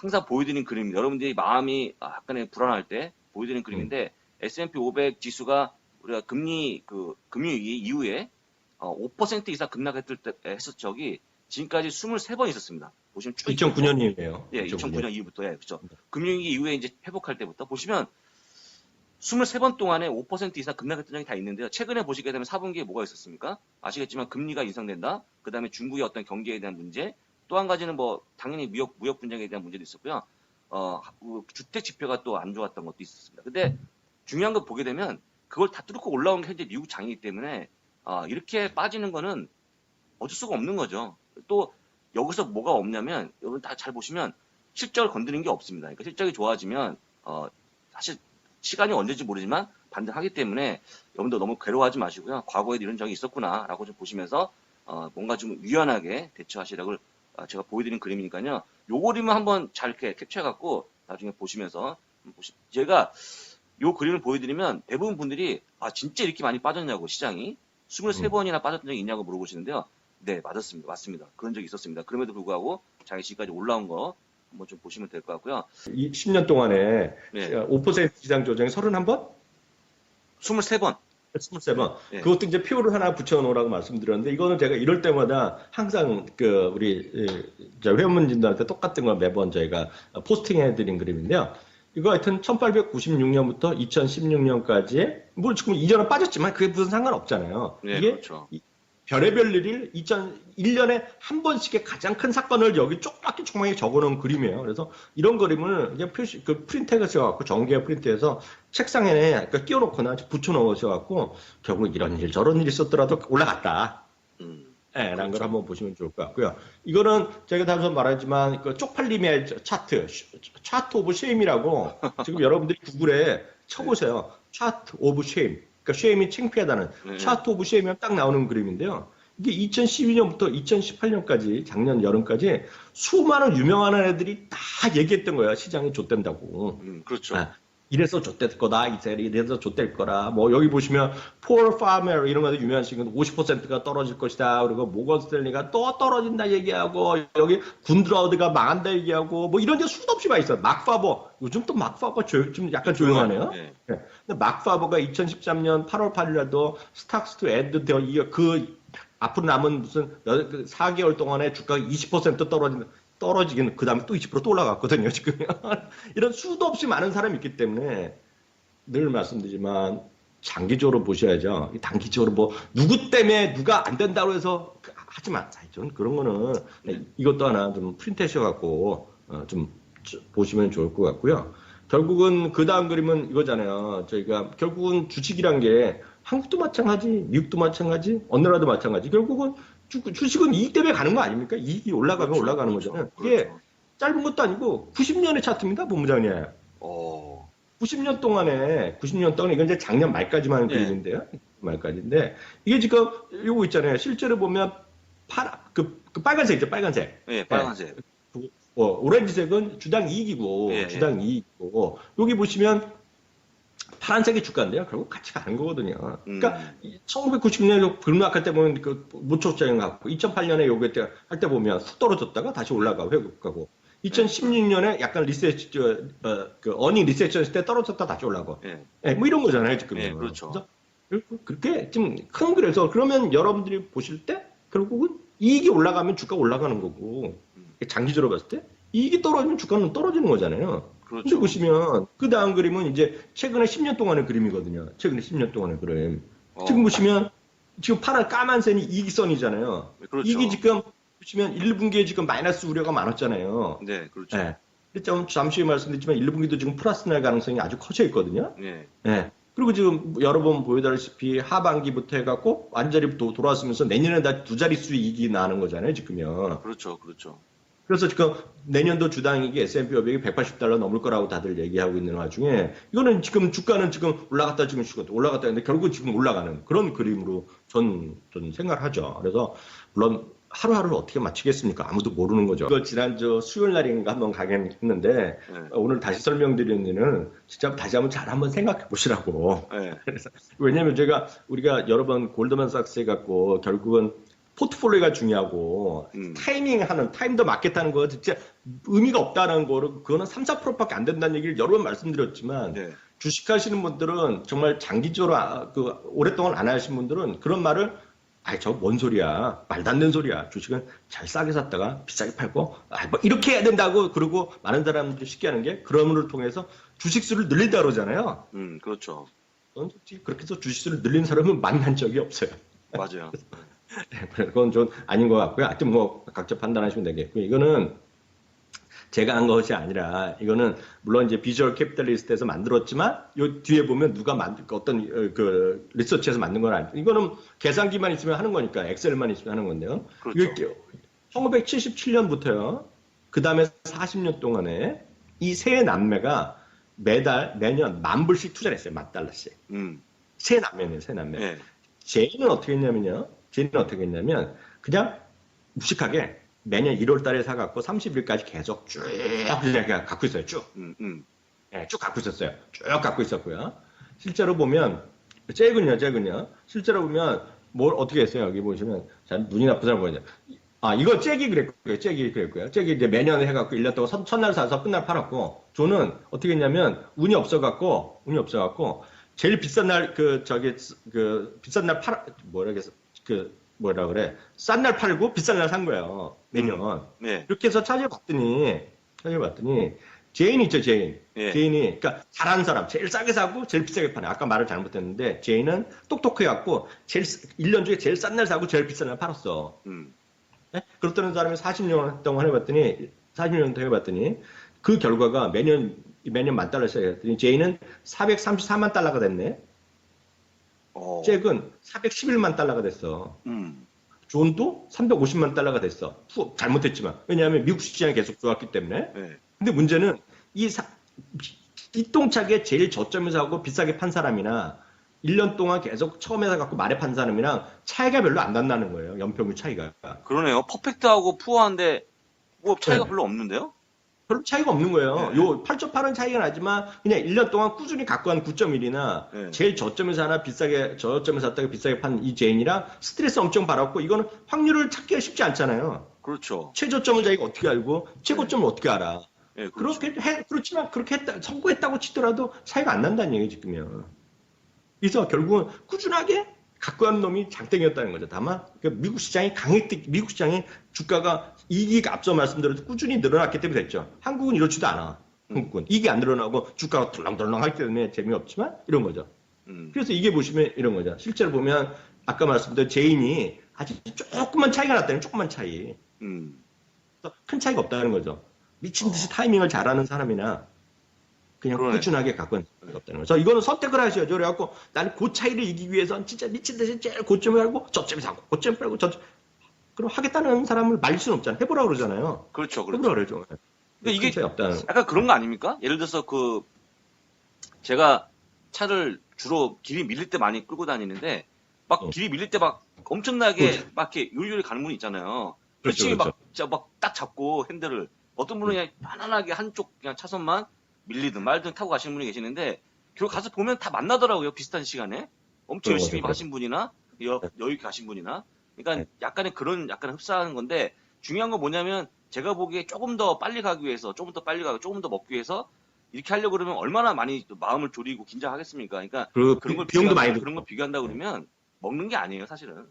항상 보여드린 그림입니다. 여러분들이 마음이 아, 약간의 불안할 때 보여드린 그림인데 음. S&P 500 지수가 우리가 금리 그 금융위기 이후에 어, 5% 이상 급락했을 때 했을 적이 지금까지 23번 있었습니다. 보시면 쭉 2009년이에요. 예, 2009년 이후부터, 예, 그렇죠. 금융위기 이후에 이제 회복할 때부터 보시면 23번 동안에 5% 이상 급락했던 적이 다 있는데요. 최근에 보시게 되면 4분기에 뭐가 있었습니까? 아시겠지만 금리가 인상된다. 그 다음에 중국의 어떤 경제에 대한 문제. 또 한 가지는 뭐 당연히 무역 무역 분쟁에 대한 문제도 있었고요. 어, 그 주택 지표가 또 안 좋았던 것도 있었습니다. 근데 중요한 거 보게 되면 그걸 다 뚫고 올라온 게 현재 미국 장이기 때문에 아, 이렇게 빠지는 거는 어쩔 수가 없는 거죠. 또 여기서 뭐가 없냐면 여러분 다 잘 보시면 실적을 건드리는 게 없습니다. 그러니까 실적이 좋아지면 어, 사실 시간이 언제인지 모르지만 반등하기 때문에 여러분들 너무 괴로워하지 마시고요. 과거에 이런 적이 있었구나라고 좀 보시면서 어, 뭔가 좀 유연하게 대처하시라고 어, 제가 보여드린 그림이니까요. 요 그림을 한번 잘 이렇게 캡처해갖고 나중에 보시면서 보시. 제가 요 그림을 보여드리면 대부분 분들이 아 진짜 이렇게 많이 빠졌냐고 시장이 23번이나 빠졌던 적이 있냐고 물어보시는데요. 네 맞았습니다. 맞습니다. 그런 적이 있었습니다. 그럼에도 불구하고 자기 지금까지 올라온 거 한번 좀 보시면 될 것 같고요. 이 10년 동안에 네. 5% 이상 조정이 31번? 23번. 23번. 네. 그것도 이제 표를 하나 붙여놓으라고 말씀드렸는데 이거는 제가 이럴 때마다 항상 그 우리 이, 저 회원분들한테 똑같은 걸 매번 저희가 포스팅해드린 그림인데요. 이거 하여튼 1896년부터 2016년까지 뭐 지금 이전에 빠졌지만 그게 무슨 상관없잖아요. 네, 이게 그렇죠. 별의별 일을 2001년에 한 번씩의 가장 큰 사건을 여기 조그맣게 조그맣게 적어놓은 그림이에요. 그래서 이런 그림을 그냥 표시, 그 프린트해서 정기에 프린트해서 책상에 그러니까 끼워놓거나 붙여놓으셔갖고 결국 이런 일 저런 일이 있었더라도 올라갔다. 음, 예, 라는 그렇죠. 걸 한번 보시면 좋을 것 같고요. 이거는 제가 다시 말하지만 그 쪽팔림의 차트, 차트 오브 쉐임이라고 지금 여러분들이 구글에 쳐보세요. 차트 오브 쉐임. 그러니까 쉐임이 창피하다는 네. 차트 오브 쉐임이면 딱 나오는 그림인데요. 이게 2012년부터 2018년까지 작년 여름까지 수많은 유명한 애들이 다 얘기했던 거야. 시장이 좆된다고. 음, 그렇죠. 아, 이래서 좆될 거다, 이세 이래서 좆될 거라. 뭐 여기 보시면 poor farmer 이런 거도 유명한 시기는 50%가 떨어질 것이다. 그리고 모건 스탠리가 또 떨어진다 얘기하고 여기 군드라우드가 망한다 얘기하고 뭐 이런 게 수도 없이 많이 있어. 막파버 요즘 또 막파버 조, 좀 약간 조용하네요. 네. 네. 근데 막파버가 2013년 8월 8일에도 스탁스 투 엔드 그 앞으로 남은 무슨 여- 그 4개월 동안에 주가가 20% 떨어진 떨어지긴 그 다음에 또 20%또 올라갔거든요 지금 이런 수도 없이 많은 사람이 있기 때문에 늘 말씀드리지만 장기적으로 보셔야죠 이 단기적으로 뭐 누구 때문에 누가 안 된다고 해서 그- 하지 마세요 전 그런 거는 네, 이것도 하나 좀 프린트하셔 갖고 어, 좀 보시면 좋을 것 같고요 결국은 그 다음 그림은 이거잖아요. 저희가 결국은 주식이란 게 한국도 마찬가지, 미국도 마찬가지, 어느 나라도 마찬가지. 결국은 주, 주식은 이익 때문에 가는 거 아닙니까? 이익이 올라가면 그렇죠. 올라가는 그렇죠. 거잖아요. 이게 그렇죠. 짧은 것도 아니고 90년의 차트입니다, 본부장님. 어, 90년 동안에 90년 동안 이건 이제 작년 말까지만 예. 그림인데요. 말까지인데 이게 지금 요거 있잖아요. 실제로 보면 파라 그, 그 빨간색이죠, 빨간색. 네, 빨간색. 어, 오렌지색은 주당 이익이고 예, 주당 이익이고 여기 보시면 파란색이 주가인데요. 결국 같이 가는 거거든요. 그러니까 음, 1990년에 급락할 때 보면 그 무초장인 것 같고 2008년에 요게 때 할 때 보면 훅 떨어졌다가 다시 올라가고 회복하고 2016년에 약간 저, 어, 그 어닝 리세션 때 떨어졌다 다시 올라가고 예, 예, 뭐 이런 거잖아요 지금. 예, 그렇죠. 그래서 그렇게 좀 큰 그래서 그러면 여러분들이 보실 때 결국은 이익이 올라가면 주가 올라가는 거고 음. 장기적으로 봤을 때 이익이 떨어지면 주가는 떨어지는 거잖아요. 그렇죠. 보시면 그 다음 그림은 이제 최근에 10년 동안의 그림이거든요. 최근에 10년 동안의 그림. 어, 지금 보시면 지금 파란 까만 선이 이익선이잖아요. 그렇죠. 이게 지금 보시면 1분기에 지금 마이너스 우려가 많았잖아요. 네, 그렇죠. 예. 근데 좀 잠시 말씀드렸지만 1분기도 지금 플러스 날 가능성이 아주 커져 있거든요. 네, 예. 그리고 지금 여러 번 보여드렸다시피 하반기부터 해갖고 완전히 또 돌아왔으면서 내년에 다 두 자릿수 이익이 나는 거잖아요, 지금요. 그렇죠, 그렇죠. 그래서 지금 내년도 주당 이익이 S&P 500이 180달러 넘을 거라고 다들 얘기하고 있는 와중에 이거는 지금 주가는 지금 올라갔다 지금 주가 올라갔다 했는데 결국 지금 올라가는 그런 그림으로 전, 전 생각을 하죠. 그래서 물론 하루하루를 어떻게 맞추겠습니까? 아무도 모르는 거죠. 이거 지난주 수요일 날인가 한번 강연했는데 네, 오늘 다시 설명드리는 일은 진짜 다시 한번 잘 한번 생각해 보시라고. 네, 왜냐면 제가 우리가 여러 번 골드만삭스 해갖고 결국은 포트폴리오가 중요하고 음. 타이밍 하는 타임도 맞겠다는 거 진짜 의미가 없다는 거를 그거는 3, 4%밖에 안 된다는 얘기를 여러 번 말씀드렸지만 네. 주식 하시는 분들은 정말 장기적으로 아, 그 오랫동안 안 하신 분들은 그런 말을 아이 저 뭔 소리야 말도 안 되는 소리야 주식은 잘 싸게 샀다가 비싸게 팔고 아, 뭐 이렇게 해야 된다고 그러고 많은 사람들이 쉽게 하는 게 그런 걸 통해서 주식 수를 늘린다 그러잖아요. 음, 그렇죠. 그렇게 해서 주식 수를 늘린 사람은 만난 적이 없어요. 맞아요. 네, 그건 좀 아닌 것 같고요. 하여튼 뭐 각자 판단하시면 되겠고요. 이거는 제가 한 것이 아니라 이거는 물론 이제 비주얼 캐피탈리스트에서 만들었지만 요 뒤에 보면 누가 만든 어떤 어, 그 리서치에서 만든 건 아니고 이거는 계산기만 있으면 하는 거니까 엑셀만 있으면 하는 건데요. 그렇죠. 이게 1977년부터요. 그 다음에 40년 동안에 이 세 남매가 매달 매년 만 불씩 투자를 했어요. 만 달러씩. 음, 세 남매네요. 세 남매. 네. 제인은 어떻게 했냐면요. 제인은 어떻게 했냐면 그냥 무식하게 매년 1월 달에 사갖고 30일까지 계속 쭉 그냥 갖고 있어요. 쭉. 음, 음, 예, 쭉 갖고 있었어요. 쭉 갖고 있었고요. 실제로 보면 잭은요, 잭은요. 실제로 보면 뭘 어떻게 했어요? 여기 보시면 잘 눈이 나쁜 사람 보이죠. 아, 이건 잭이 그랬고요. 잭이 그랬고요. 잭이 이제 매년 해갖고 1년 동안 첫- 첫날 사서 끝날 팔았고, 저는 어떻게 했냐면 운이 없어갖고, 운이 없어갖고, 제일 비싼 날, 그, 저기, 그, 비싼 날 팔, 뭐라 그래서, 그, 뭐라 그래. 싼 날 팔고 비싼 날 산 거예요. 매년. 네. 이렇게 해서 찾아봤더니, 찾아봤더니, 제인 있죠, 제인. 예. 제인이, 그러니까 잘하는 사람, 제일 싸게 사고 제일 비싸게 파네. 아까 말을 잘못했는데, 제인은 똑똑해갖고, 제일, 1년 중에 제일 싼 날 사고 제일 비싼 날 팔았어. 음, 네? 그렇다는 사람이 40년 동안 해봤더니, 40년 동안 해봤더니, 그 결과가 매년, 매년 만 달러씩 했더니, 제인은 434만 달러가 됐네. 어, 잭은 411만 달러가 됐어. 음, 존도 350만 달러가 됐어. 후, 잘못했지만. 왜냐하면 미국 시장이 계속 좋았기 때문에. 네. 근데 문제는 이 사, 띠똥차게 제일 저점에서 하고 비싸게 판 사람이나 1년 동안 계속 처음에서 갖고 말에 판 사람이랑 차이가 별로 안 난다는 거예요. 연평균 차이가. 그러네요. 퍼펙트하고 푸어한데 뭐 차이가 네. 별로 없는데요? 별로 차이가 없는 거예요. 네. 요 8.8은 차이가 나지만 그냥 1년 동안 꾸준히 갖고 간 9.1이나 네. 제일 저점에서 하나 비싸게 저점에서 샀다가 비싸게 판 이 제인이랑 스트레스 엄청 받았고 이거는 확률을 찾기가 쉽지 않잖아요. 그렇죠. 최저점을 자기가 어떻게 알고 최고점을 어떻게 알아? 네, 그렇죠. 그렇게 해, 그렇지만 그렇게 했다, 성공했다고 치더라도 차이가 안 난다는 얘기 지금요. 그래서 결국은 꾸준하게 갖고 간 놈이 장땡이었다는 거죠. 다만 그 미국 시장이 강했기, 미국 시장이 주가가 이익이 앞서 말씀드렸듯 꾸준히 늘어났기 때문에 됐죠. 한국은 이렇지도 않아. 한국은 이익이 안 늘어나고 주가가 덜렁덜렁 하기 때문에 재미없지만 이런 거죠. 음, 그래서 이게 보시면 이런 거죠. 실제로 보면 아까 말씀드린 제인이 아주 조금만 차이가 났다는 조금만 차이. 음, 큰 차이가 없다는 거죠. 미친 듯이 타이밍을 잘하는 사람이나 그냥 그러네. 꾸준하게 갖고 있는 차이가 없다는 거죠. 이거는 선택을 하셔야죠. 그래갖고 나는 그 차이를 이기기 위해서는 진짜 미친 듯이 제일 고점에 알고 저점에 사고 고점에 팔고 저점 그럼 하겠다는 사람을 말릴 수는 없잖아요. 해보라 그러잖아요. 그렇죠. 그렇죠. 해보라 그러죠. 근데 이게 차이 없다는 거. 약간 그런 거 아닙니까? 예를 들어서 그 제가 차를 주로 길이 밀릴 때 많이 끌고 다니는데 막 어. 길이 밀릴 때 막 엄청나게 그렇죠. 막 이렇게 요리요리 가는 분이 있잖아요. 그렇죠, 그렇죠. 막 막 딱 잡고 핸들을 어떤 분은 그냥 편안하게 한쪽 그냥 차선만 밀리든 말든 타고 가시는 분이 계시는데 결국 가서 보면 다 만나더라고요 비슷한 시간에 엄청 열심히 가신 분이나 여, 네. 여유 있게 가신 분이나 그러니까 네. 약간의 그런 약간 흡사하는 건데 중요한 건 뭐냐면 제가 보기에 조금 더 빨리 가기 위해서 조금 더 빨리 가고 조금 더 먹기 위해서 이렇게 하려고 그러면 얼마나 많이 또 마음을 졸이고 긴장하겠습니까? 그러니까 그리고 그런 걸 비용도 비교한다- 많이 그런 거 비교한다 그러면 먹는 게 아니에요 사실은.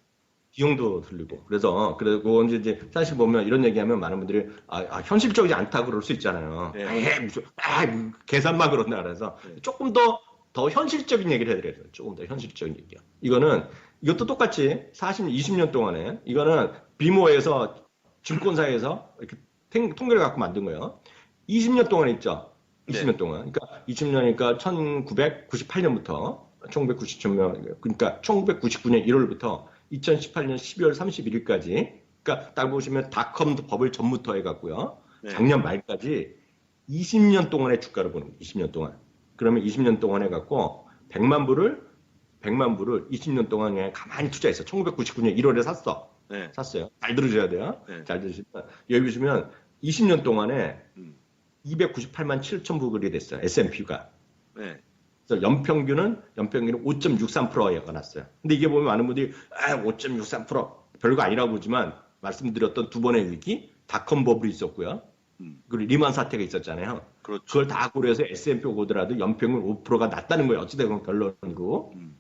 비용도 들리고 그래서 그리고 이제, 이제 사실 보면 이런 얘기하면 많은 분들이 아, 아, 현실적이지 않다 그럴 수 있잖아요. 네. 아, 예, 무슨 아, 뭐 계산만 그런다 그래서 네. 조금 더 더 현실적인 얘기를 해드려요. 조금 더 현실적인 얘기요. 이거는 이것도 똑같이 40, 20년 동안에 이거는 비모에서 증권사에서 이렇게 탱- 통계를 갖고 만든 거예요. 20년 동안 있죠. 20년 동안. 그러니까 20년이니까 1998년부터 1990년 그러니까 1999년 1월부터 2018년 12월 31일까지 그러니까 딱 보시면 닷컴 버블 전부터 해갖고요. 네. 작년 말까지 20년 동안의 주가를 보는 거예요. 20년 동안. 그러면 20년 동안 해갖고 100만 불을 100만 불을 20년 동안 그냥 가만히 투자했어. 1999년 1월에 샀어. 네. 샀어요. 잘 들으셔야 돼요. 네. 잘 들으시면 여기 보시면 20년 동안에 음. 298만 7천 불이 됐어요. S&P가. 네. 그래서 연평균은 연평균은 5.63%가 났어요. 근데 이게 보면 많은 분들이 아, 5.63% 별거 아니라고 보지만 말씀드렸던 두 번의 위기, 닷컴 버블이 있었고요. 음. 그리고 리만 사태가 있었잖아요. 그렇죠. 그걸 다 고려해서 S&P 오더라도 연평균 5%가 낮다는 거예요. 어찌되건 결론이고. 음.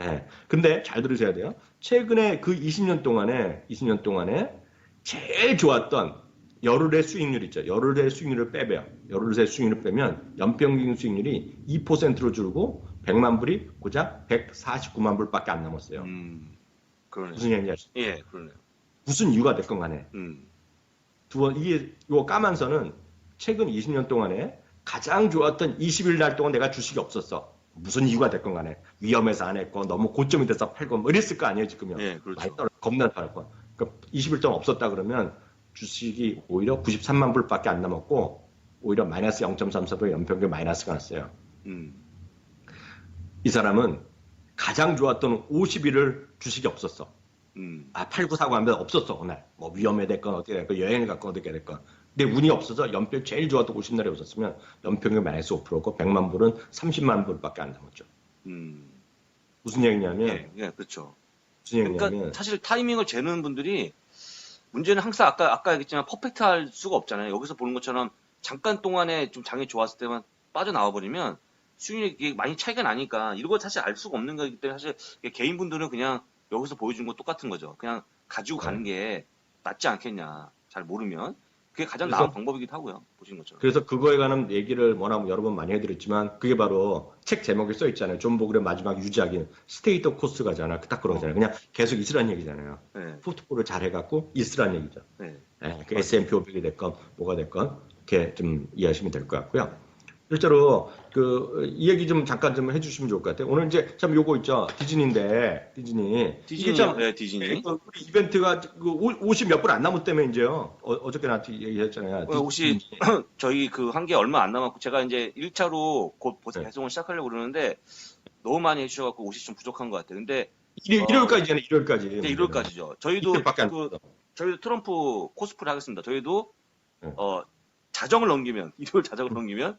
예. 근데 잘 들으셔야 돼요. 최근에 그 20년 동안에 20년 동안에 제일 좋았던 열흘의 수익률 있죠. 열흘의 수익률을 빼면 열흘의 수익률을 빼면 연평균 수익률이 2%로 줄고 100만 불이 고작 149만 불밖에 안 남았어요. 음. 그러네요. 무슨 얘기인지 아시죠? 예, 그러네요. 무슨 이유가 됐건 간에 음. 두 번, 이게, 요 까만 선은 최근 20년 동안에 가장 좋았던 20일 날 동안 내가 주식이 없었어. 무슨 이유가 됐건 간에. 위험해서 안 했고, 너무 고점이 돼서 팔고, 뭐 이랬을 거 아니에요, 지금요. 예, 그렇죠. 많이 떨어, 겁나 팔고. 그러니까 20일 동안 없었다 그러면 주식이 오히려 93만 불밖에 안 남았고, 오히려 마이너스 0.34배 연평균 마이너스가 났어요. 음. 이 사람은 가장 좋았던 50일을 주식이 없었어. 음. 아, 팔고 사고 하면 없었어, 그날. 뭐 위험해 됐건 어떻게 됐건 여행을 갔건 어떻게 됐건. 근데 운이 없어서 연평 제일 좋았던 50날에 없었으면 연평균 마이너스 5%고 100만 불은 30만 불밖에 안 남았죠. 음. 무슨 얘기냐면 예, 예, 그렇죠. 무슨 얘기냐면 그러니까 사실 타이밍을 재는 분들이 문제는 항상 아까 아까 얘기했지만 퍼펙트할 수가 없잖아요. 여기서 보는 것처럼 잠깐 동안에 좀 장이 좋았을 때만 빠져나와 버리면 수익률이 이게 많이 차이가 나니까 이런 거 사실 알 수가 없는 거기 때문에 사실 개인분들은 그냥 여기서 보여준 거 똑같은 거죠. 그냥 가지고 가는 게 낫지 않겠냐. 잘 모르면 그게 가장 나은 방법이기도 하고요. 보신 것처럼. 그래서 그거에 관한 얘기를 워낙 여러 번 많이 해드렸지만 그게 바로 책 제목에 써 있잖아요. 존 보글의 마지막 유지하기는 스테이트 오브 코스가잖아. 딱 그런 거잖아요. 그냥 계속 있으란 얘기잖아요. 네, 포트폴리오 잘 해갖고 있으란 얘기죠. 네. 예, 그 S&P 500이 됐건 뭐가 됐건 이렇게 좀 이해하시면 될 것 같고요. 실제로 그 이 얘기 좀 잠깐 좀 해주시면 좋을 것 같아요. 오늘 이제 참 요거 있죠 디즈니인데 디즈니 디즈니, 참 네, 디즈니. 그 우리 이벤트가 그 50 몇 분 안 남았다며 이제요. 어, 어저께 나한테 얘기했잖아요. 어, 혹시. 저희 그한게 얼마 안 남았고 제가 이제 1차로 곧 네. 배송을 시작하려고 그러는데 너무 많이 해주셔갖고 옷이 좀 부족한 것 같아요. 근데 일요- 어, 일요일까지잖아요. 일요일까지. 이제 1월까지죠. 저희도 그. 저희도 트럼프 코스프레 하겠습니다. 저희도 네. 어 자정을 넘기면 일요일 자정을 넘기면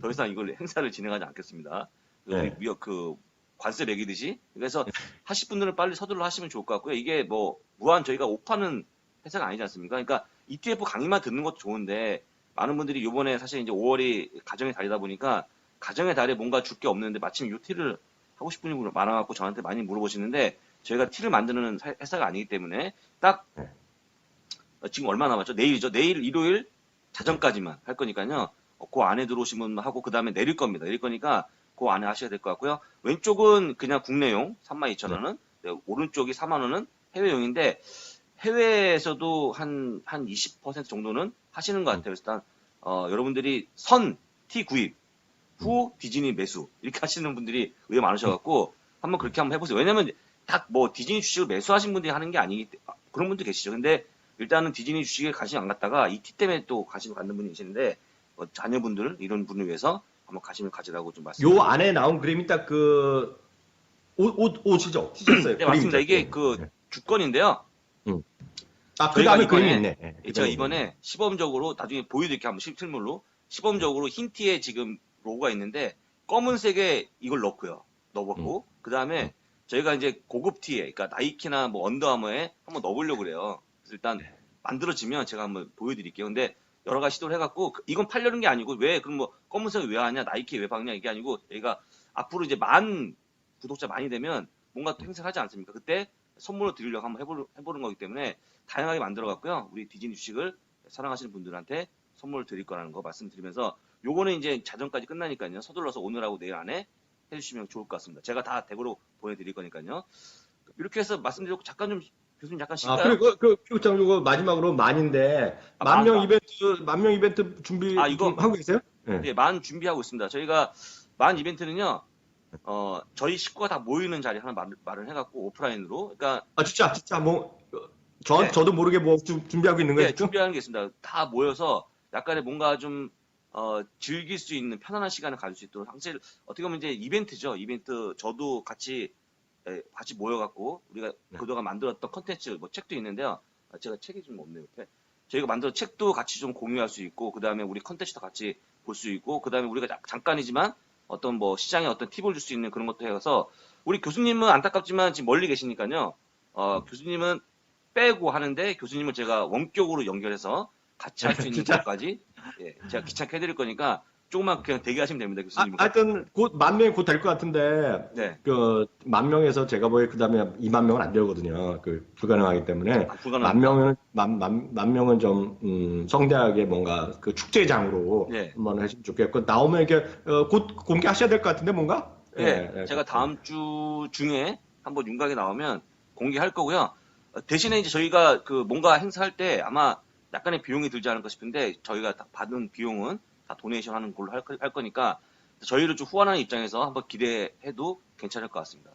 더 이상 이걸 행사를 진행하지 않겠습니다. 그 네. 우리 그 관세 매기듯이 그래서 하실 분들은 빨리 서둘러 하시면 좋을 것 같고요. 이게 뭐 무한 저희가 오파는 회사가 아니지 않습니까? 그러니까 ETF 강의만 듣는 것도 좋은데 많은 분들이 이번에 사실 이제 5월이 가정의 달이다 보니까 가정의 달에 뭔가 줄 게 없는데 마침 이 티를 하고 싶은 분이 많아갖고 저한테 많이 물어보시는데 저희가 티를 만드는 사- 회사가 아니기 때문에 딱 네. 어, 지금 얼마 남았죠? 내일이죠. 내일 일요일 자정까지만 할 거니까요. 어, 그 안에 들어오시면 하고 그 다음에 내릴 겁니다. 내릴 거니까 그 안에 하셔야 될 것 같고요. 왼쪽은 그냥 국내용 32,000원은 네, 오른쪽이 4만 원은 해외용인데 해외에서도 한 한 20% 정도는 하시는 것 같아요. 일단 어, 여러분들이 선 T 구입 후 디즈니 매수 이렇게 하시는 분들이 의외 많으셔갖고 한번 그렇게 한번 해보세요. 왜냐면 딱 뭐 디즈니 주식을 매수하신 분들이 하는 게 아니기 때문에 그런 분도 계시죠. 근데 일단은 디즈니 주식에 관심 안 갔다가 이티 때문에 또 관심 갖는 분이 계시는데 어, 자녀분들 이런 분을 위해서 한번 관심을 가지라고 좀 말씀. 요 안에 나온 그림이 딱그 옷, 옷, 옷이죠? 티셔츠예요. 네 맞습니다. 이게 그 주권인데요. 아, 그 저희가 다음에 이번에- 그림이 있네. 네, 그 제가 이번에 시범적으로 나중에 보여드릴게요. 한번 실물로 시범적으로 흰 티에 지금 로고가 있는데 검은색에 이걸 넣고요. 넣어봤고 그 다음에 저희가 이제 고급 티에 그러니까 나이키나 뭐 언더아머에 한번 넣어보려고 그래요. 그래서 일단 만들어지면 제가 한번 보여드릴게요. 근데 여러 가지 시도를 해갖고 그- 이건 팔려는 게 아니고 왜 그럼 뭐 검은색을 왜 하냐 나이키 왜 박냐 이게 아니고 저희가 앞으로 이제 만 구독자 많이 되면 뭔가 또 행사를 하지 않습니까? 그때 선물로 드리려고 한번 해보는, 해보는 거기 때문에 다양하게 만들어갖고요. 우리 디즈니 주식을 사랑하시는 분들한테 선물을 드릴 거라는 거 말씀드리면서 요거는 이제 자정까지 끝나니까요. 서둘러서 오늘하고 내일 안에 해주시면 좋을 것 같습니다. 제가 다 덱으로 보내드릴 거니까요. 이렇게 해서 말씀드렸고 잠깐 좀 교수님 잠깐 아, 쉴까요? 그리고 그, 그, 참, 요거 마지막으로 만인데, 아, 만명 만. 이벤트, 만명 이벤트 준비 아, 이거- 좀 하고 계세요? 네. 예, 만 준비하고 있습니다. 저희가 만 이벤트는요, 어, 저희 식구가 다 모이는 자리 하나 말, 말을 해갖고 오프라인으로, 그러니까 아, 진짜, 진짜, 뭐, 저, 네. 저도 모르게 뭐좀 준비하고 있는 거예요, 네? 준비하는 게 있습니다. 다 모여서 약간의 뭔가 좀 어, 즐길 수 있는 편안한 시간을 가질 수 있도록 사실 어떻게 보면 이제 이벤트죠. 이벤트 저도 같이 예, 같이 모여갖고 우리가 네. 그동안 만들었던 컨텐츠 뭐 책도 있는데요. 아, 제가 책이 좀 없네요. 옆에. 저희가 만들어 책도 같이 좀 공유할 수 있고 그 다음에 우리 컨텐츠도 같이 볼 수 있고 그 다음에 우리가 자- 잠깐이지만 어떤 뭐 시장에 어떤 팁을 줄 수 있는 그런 것도 해서 우리 교수님은 안타깝지만 지금 멀리 계시니까요. 어, 교수님은 빼고 하는데 교수님은 제가 원격으로 연결해서 같이 할 수 있는? 것까지 예, 제가 귀찮게 해드릴 거니까 조금만 그냥 대기하시면 됩니다, 아, 교수님. 하여튼 곧 만 명이 곧 될 것 같은데 네, 그 만 명에서 제가 보기에 그다음에 2만 명은 안 되거든요. 그 불가능하기 때문에 아, 불가능. 만 명은 만, 만, 만 명은 좀 음, 성대하게 뭔가 그 축제장으로 네. 한번 했으면 좋겠고 나오면 이렇게 어, 곧 공개하셔야 될 것 같은데 뭔가? 네, 예, 예. 제가 다음 주 중에 한번 윤곽에 나오면 공개할 거고요. 어, 대신에 이제 저희가 그 뭔가 행사할 때 아마 약간의 비용이 들지 않을까 싶은데 저희가 다 받은 비용은 다 도네이션 하는 걸로 할, 거- 할 거니까 저희를 좀 후원하는 입장에서 한번 기대해도 괜찮을 것 같습니다.